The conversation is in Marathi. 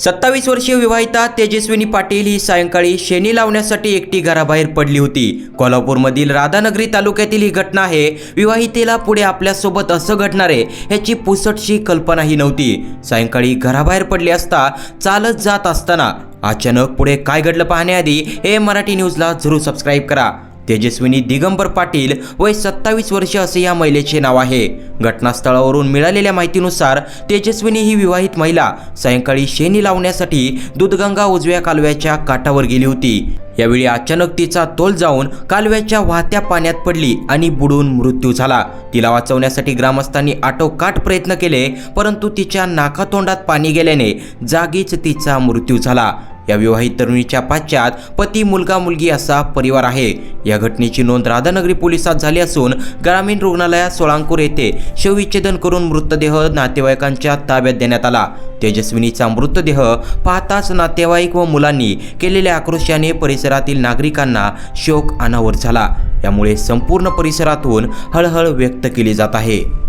सत्तावीस वर्षीय विवाहिता तेजस्विनी पाटील ही सायंकाळी शेणी लावण्यासाठी एकटी घराबाहेर पडली होती. कोल्हापूरमधील राधानगरी तालुक्यातील ही घटना आहे. विवाहितेला पुढे आपल्यासोबत असं घडणार आहे ह्याची पुसटशी कल्पनाही नव्हती. सायंकाळी घराबाहेर पडली असता चालत जात असताना अचानक पुढे काय घडलं पाहण्याआधी हे मराठी न्यूजला जरूर सबस्क्राईब करा. तेजस्विनी दिगंबर पाटील वय सत्तावीस वर्ष असे या महिलेचे नाव आहे. घटनास्थळावरून मिळालेल्या माहितीनुसार तेजस्विनी ही विवाहित महिला सायंकाळी शेणी लावण्यासाठी दूधगंगा उजव्या कालव्याच्या काठावर गेली होती. यावेळी अचानक तिचा तोल जाऊन कालव्याच्या वाहत्या पाण्यात पडली आणि बुडून मृत्यू झाला. तिला वाचवण्यासाठी ग्रामस्थांनी आटोकाट प्रयत्न केले परंतु तिच्या नाकातोंडात पाणी गेल्याने जागीच तिचा मृत्यू झाला. या विवाहित तरुणीच्या पाश्चात पती मुलगा मुलगी असा परिवार आहे. या घटनेची नोंद राधानगरी पोलिसात झाली असून ग्रामीण रुग्णालयात सोळांकूर येथे शवविच्छेदन करून मृतदेह नातेवाईकांच्या ताब्यात देण्यात आला. तेजस्विनीचा मृतदेह पाहताच नातेवाईक व मुलांनी केलेल्या आक्रोशाने परिसरातील नागरिकांना शोक अनावर झाला. यामुळे संपूर्ण परिसरातून हळहळ व्यक्त केली जात आहे.